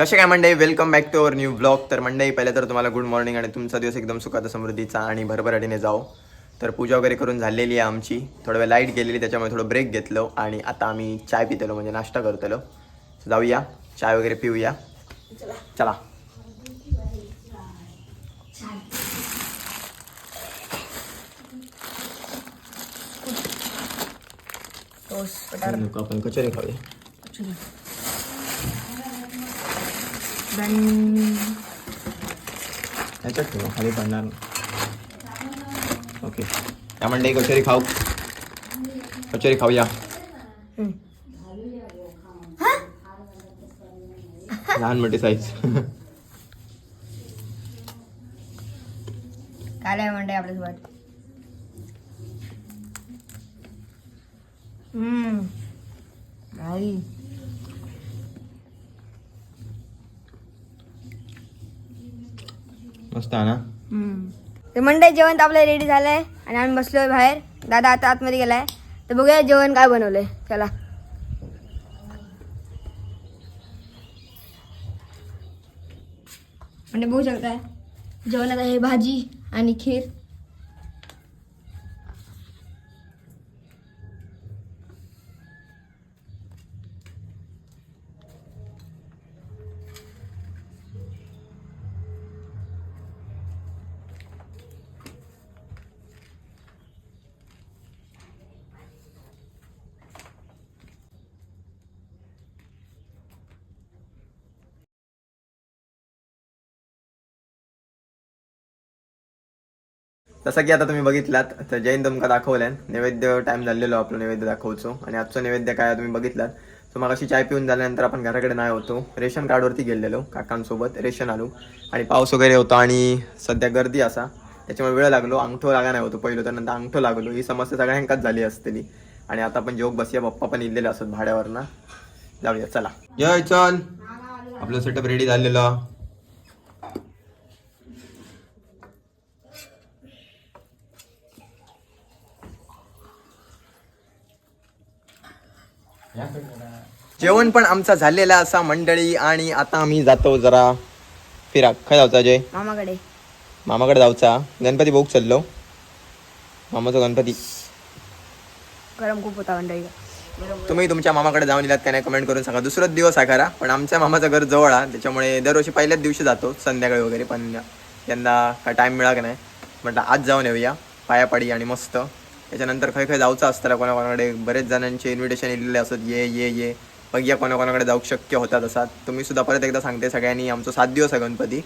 कसे काय मंडळी? Welcome back to our new blog तर मंडळी पहिले तर तुम्हाला गुड मॉर्निंग आणि तुमचा दिवस एकदम सुखाचा समृद्धीचा आणि भरभराटीने जाओ तर पूजा वगैरे करून झालेली आहे आमची. थोडा वेळ लाइट गेलेली त्याच्यामुळे थोडं ब्रेक घेतलो आणि आता आम्ही चाय पितलो म्हणजे नाश्ता करतलो. जाऊया. चाय वगैरे पिऊया. चला. आपण कचोरी खाऊया. Then ह्याच्यात ठेवा खाली पडणार ओके त्या मंडळी कचोरी खाऊ कचोरी खाऊया लहान मोठी साईज काय म्हणते आपल्यासोबत हम्म आई मस्त आहे ना ते मंडई जेवण तर आपलं रेडी झालंय आणि आम्ही बसलोय बाहेर. दादा आता आतमध्ये गेलाय. तर बघूया जेवण काय बनवलंय. चला. म्हणजे बघू शकताय जेवणात आहे भाजी आणि खीर. जसं की आता तुम्ही बघितलात तर जैन तुमका दाखवल्यान नैवेद्य टाइम झालेलो आपलं नैवेद्य दाखवचो. आणि आजचं नैवेद्य काय तुम्ही बघितलात? सो मग अशी चाय पिऊन झाल्यानंतर आपण घराकडे नाही होतो. रेशन कार्डवरती गेलेलो काकांसोबत रेशन आलो आणि पाऊस वगैरे होता आणि सध्या गर्दी असा. त्याच्यामुळे वेळ लागलो. अंगठो लागा नाही होतो पहिलं तर नंतर अंगठो लागलो. ही समस्या सगळ्यांकाच झाली असतेली आणि आता आपण जेवक बसूया. पप्पा पण इलेले असत भाड्यावरनं. जाऊया चला. जय चल आपलं सेटअप रेडी झालेलं. जेवण पण आमचा झालेला असा मंडळी आणि आता आम्ही जातो जरा फिरा खय जाऊचा अजय मामाकडे. मामाकडे जाऊचा. गणपती बघू चाललो. मामाचा गणपती. गरम खूप होता मंडळी. तुम्ही तुमच्या मामाकडे जाऊन दिलात नाही कमेंट करून सांगा. दुसराच दिवस आहे खरा पण आमच्या मामाचं घर जवळ आहे. त्याच्यामुळे दरवर्षी पहिल्याच दिवशी जातो संध्याकाळी वगैरे. पण यंदा काय टाईम मिळा का नाही? म्हटलं आज जाऊन येऊया. पायापाडी आणि मस्त. त्याच्यानंतर खय खय जाऊचं असतं कोणाकोणाकडे. बरेच जणांचे इन्व्हिटेशन येलेले असत ये ये ये. बघूया कोणाकोणाकडे जाऊ शक्य होतात असा. तुम्ही सुद्धा परत एकदा सांगते सगळ्यांनी आमचं सात दिवस आहे गणपती.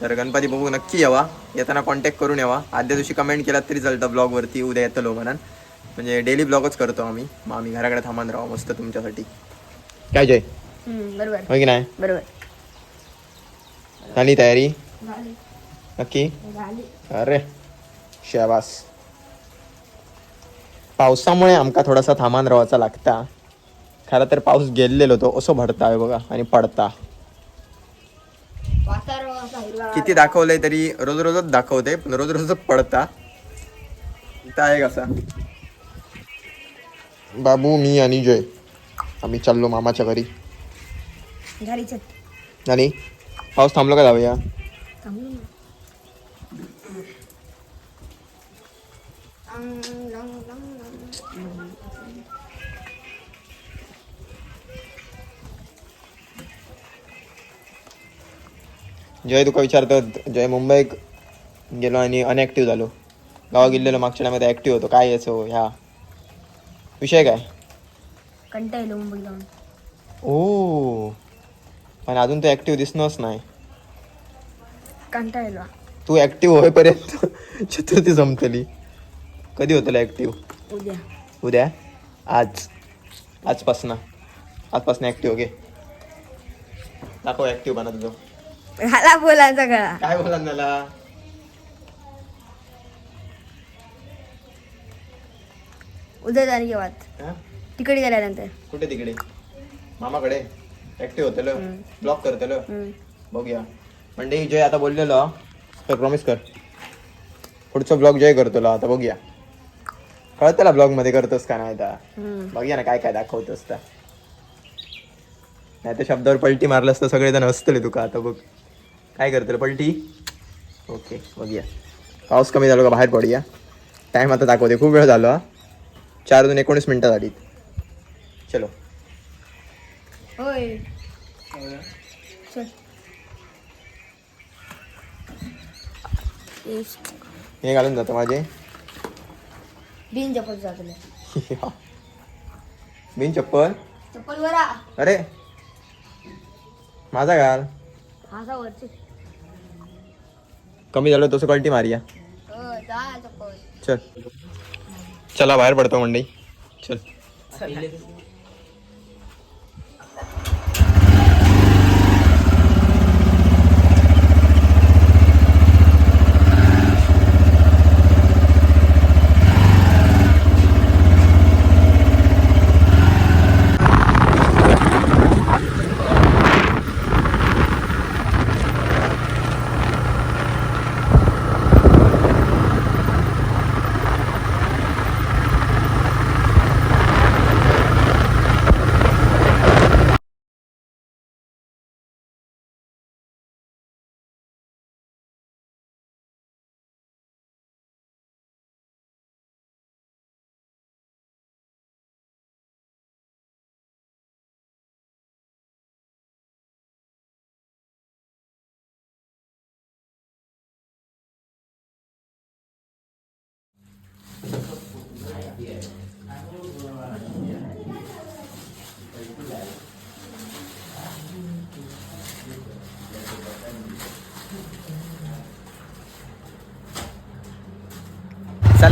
तर गणपती बघू नक्की यावा. येताना कॉन्टॅक्ट करून यावा. आदल्या दिवशी कमेंट केलात तरी चालतं ब्लॉगवरती उद्या येतं म्हणून. म्हणजे डेली ब्लॉगच करतो आम्ही. मग आम्ही घराकडे थांबून राहू मस्त तुमच्यासाठी. काय जय? बरोबर. हो की नाही? बरोबर. झाली तयारी? नक्की? अरे शाबास. पावसामुळे आमका थोडासा थांबान राहायचा लागता. खरं तर पाऊस गेलेलो तो असो भरता आहे बघा आणि पडता. किती दाखवलंय तरी रोज रोजच दाखवते पण रोज रोजच पडता. इथं आहे कसा? बाबू मी आणि जय. आम्ही चाललो मामाच्या घरी. आणि? पाऊस थांबलो का जाऊया जय तुका विचारतो. जय मुंबईक गेलो आणि अनएक्टिव्ह झालो. गावा गेलेलो मागच्या टायमात ऍक्टिव्ह होतो. काय याचो ह्या. विषय काय? येलो मुंबई जाऊन. ओ. पण अजून तो ऍक्टिव्ह दिसणंच नाही. कंटाळलो तू ऍक्टिव्ह होईपर्यंत चतुर्थी जमतली कधी होतला ऍक्टिव्ह उद्या. उद्या? आज. आजपासनं. आजपासनं ऍक्टिव्ह ओके दाखव ऍक्टिव्ह बना तुझं हाला बोला सगळा. काय बोला उद्या जाणे केव्हा हा? तिकडे गेल्यानंतर. कुठे तिकडे? मामाकडे. ऍक्टिव्ह होतलो. ब्लॉक करतलो. हम्म. बघूया. म्हणजे जय आता बोललेलो. तर प्रॉमिस कर. पुढचा ब्लॉग जय करतो आता बघूया. कळत त्याला ब्लॉगमध्ये करतोस का नाही आता? हम्म. बघूया ना काय काय दाखवतोस तर. नाही तर शब्दावर पलटी मारलंस तर सगळेजण हसतले तुका. आता बघ. काय करतले पलटी? ओके बघूया. पाऊस कमी झालो का बाहेर पडूया. टाईम आता दाखवते खूप वेळ झालो. हा चार दोन एकोणीस मिनटं झाली. चलो. होय. हे घालून जातो माझे. बिन चप्पल जातले बिन चप्पल? चप्पल बरा अरे. माझा घाल. हासा वरची. कमी झालं तसं कल्टी मारिया चल. चला बाहेर पडतो मंडई. चल.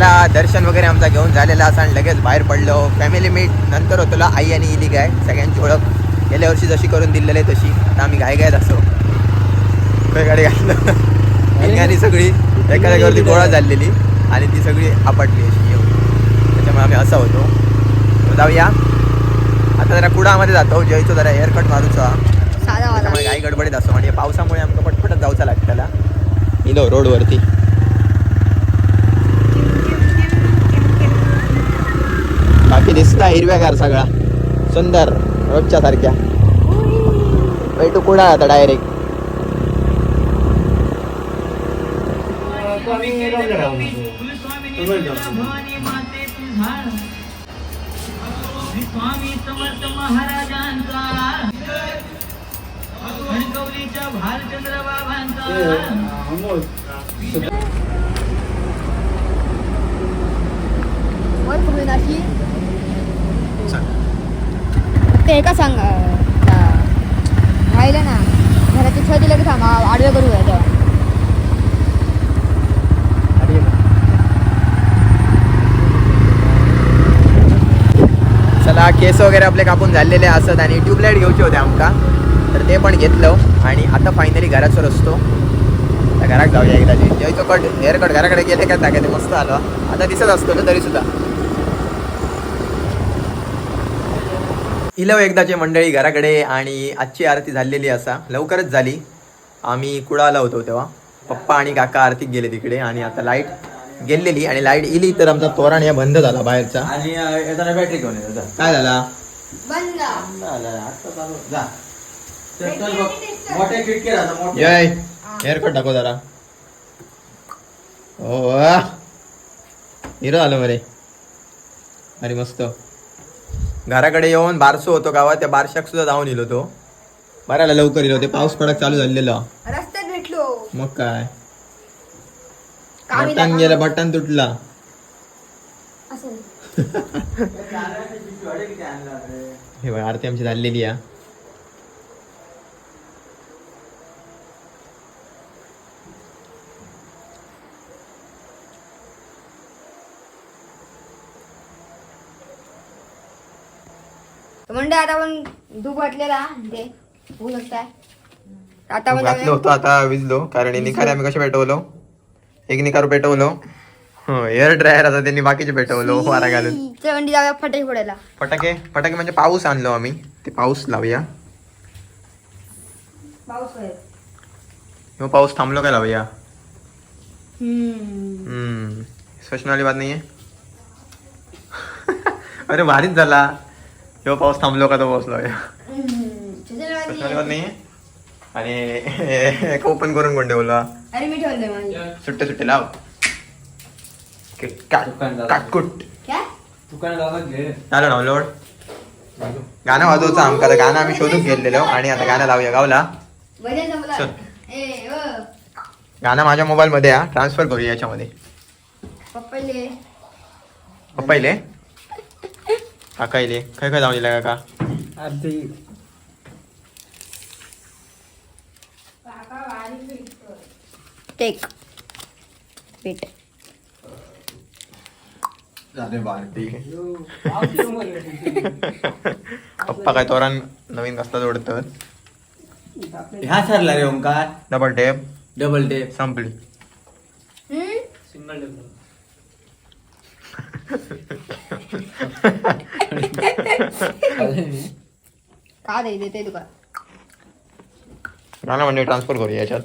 चला दर्शन वगैरे आमचा घेऊन झालेला असा आणि लगेच बाहेर पडलो. फॅमिली मीट नंतर होतो आई आणि इली काय सगळ्यांची ओळख. गेल्या वर्षी जशी करून दिलेली आहे तशी. आता आम्ही घाय गायत असो काय गाडी घातलं? आणि सगळी एका जागेवरती गोळा झालेली आणि ती सगळी आपटली अशी येऊन. त्याच्यामुळे आम्ही असा होतो. तर जाऊया. आता जरा कुडामध्ये जातो. जयचो जरा हेअरकट मारूचा साधा वाला. त्यामुळे काही गडबडीत असतो. म्हणजे पावसामुळे आमका पटपटच जाऊचा लागतं त्याला इलो रोडवरती. हिरव्यागार सगळा. सुंदर रोजच्या सारख्या. भेटू कुडा आता डायरेक्ट स्वामी समर्थ महाराजांचा फक्त ते एका सांग राहिलं ना. घराची छत दिलं की थांब आडवे करू. तेव्हा चला केस वगैरे आपले कापून झालेले असत आणि ट्यूबलाईट घ्यायचे होते आमका. तर ते पण घेतलं आणि आता फायनली घराचो रस्तो त्या घरात जाऊया एकदा. जयचो कट हेअर कट घराकडे गेले का? टाकायचे मस्त आलं. आता दिसत असतो ना तरी सुद्धा. इलव एकदाची मंडळी घराकडे आणि आजची आरती झालेली असा. लवकरच झाली. आम्ही कुडाला होतो तेव्हा. पप्पा आणि काका आरतीक गेले तिकडे आणि आता लाइट गेलेली आणि लाइट इली तर आमचा तोरण या बंद झाला बाहेरचा. आणि येताना बॅटरी घेऊन येतो. काय झाला? हेअरकट टाको जरा. ओ वा. हिरो आलं मरे अरे मस्त. घराकडे येऊन बारसो होतो गावात त्या बारशाक सुद्धा जाऊन येलो तो बराला लवकर येलो ते पाऊस पडक चालू झालेला. रस्त्यात भेटलो. मग काय? कामी बटन गेलं बटन तुटला. असं. हे बघ आरती आमची झालेली आहे. आता ते होऊ शकताय. आता घातलं होतं आता विजलो. कारण हे निखारे आम्ही कसे पेटवलो? एक निखार पेटवलो. हेअर ड्रायर आता त्यांनी बाकीचे पेटवलो वारा घालून. वंडी जाऊया फटाके फोडायला. फटाके? फटाके म्हणजे पाऊस आणलो आम्ही. ते पाऊस लावूया. पाऊस किंवा पाऊस थांबलो काय लावूया? हम्म. हम्म. स्पष्टवाली बात नाहीये. अरे भारीच झाला. किंवा पाऊस थांबलो का तो अजिबात नाही आणि ओपन करून कोण ठेवला? अरे मी ठेवलंय माझी सुट्टे सुट्टे लाव. घे. झालं डाउनलोड गाणं वाजवचं आमका आता गाणं आम्ही शोधून गेलेलो आणि आता गाणं लावूया. गावला गाणं माझ्या मोबाईल मध्ये आहे. ट्रान्सफर करूया याच्यामध्ये. पप्पाले? काकाईले खय खय जाऊन दिला काका? अर्धी टेक. पीठ. झाले भारती पप्पा काय तोरण नवीन कसला जोडतं ह्या सरला रे Omkar. Double tape double tape संपली? सिंगल टेप का दे देते तुका गाणं म्हणजे ट्रान्सफर करूया याच्यात.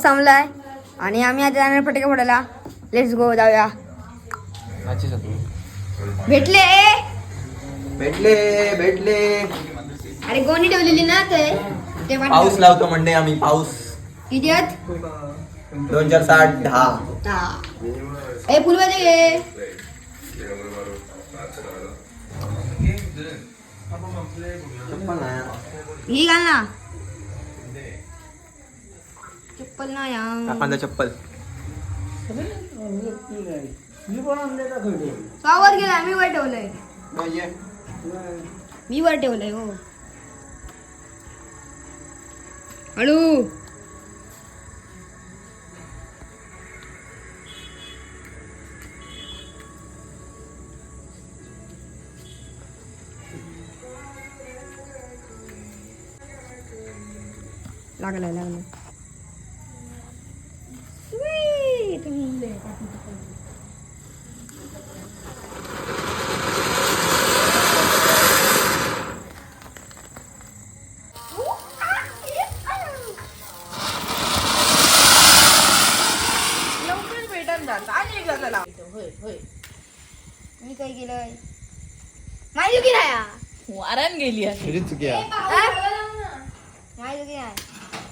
पाऊस थांबलाय आणि आम्ही आता जाणार फटाके फोडायला. लेट्स गो जाऊया. भेटले. भेटले भेटले. अरे गोणी ठेवलेली ना ते. ते वाट- पाऊस लावतो म्हणजे आम्ही पाऊस. किती? आहेत दोन चार साठ दहा. दहा. ए फुलवाले घे ही घाल ना. चप्पल ना या. काकांचा चप्पल. वर गेला मी वर ठेवलंय. मी वर ठेवलंय हो. हळू. लागलाय लागलाय. गेली आहे. चुकी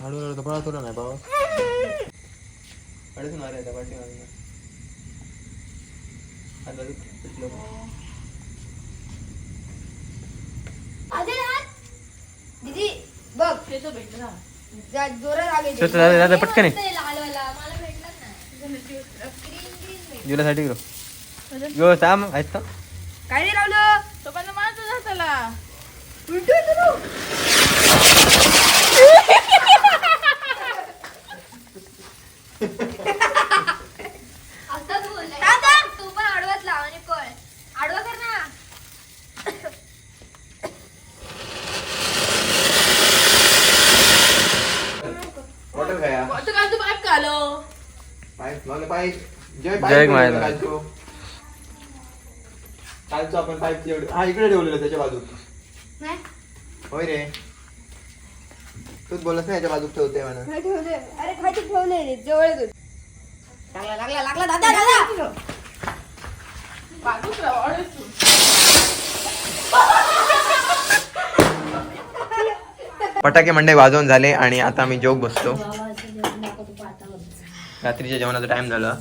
हळूहळू तुला नाही पाऊस अडीच मारे आता पाठी. दीदी बघ ते तर भेटलं ना. जा जोरात आले चल, चल, दादा, पटकन ये. आहेत काय नाही लावलं तो पण माझं तू पण लाव जय मायला. कालचो आपण पाईप हा इकडे ठेवलेलं त्याच्या होय रे तूच बोलत नाही याच्या बाजूत ठेवते ठेवले अरे खायचे ठेवले रे जवळ तू लागला लागला लागला दादा दादा. बाजूच राहा, अडीच तू. फटाके मंडई वाजवून झाले आणि आता आम्ही जोग बसतो. रात्रीच्या जेवणाचा टाइम झाला.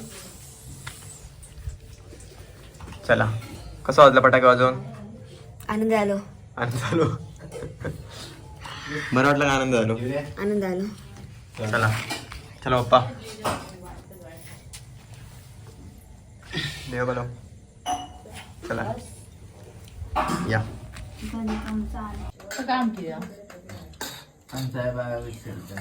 चला. कसं वाजलं फटाके वाजवून? आनंद आलो. आनंद झालो बरं वाटलं का आनंद झालो? आनंद आलो चला. चला पप्पा. देव बोलो चला. या. काम केलं आमचा विचारतो.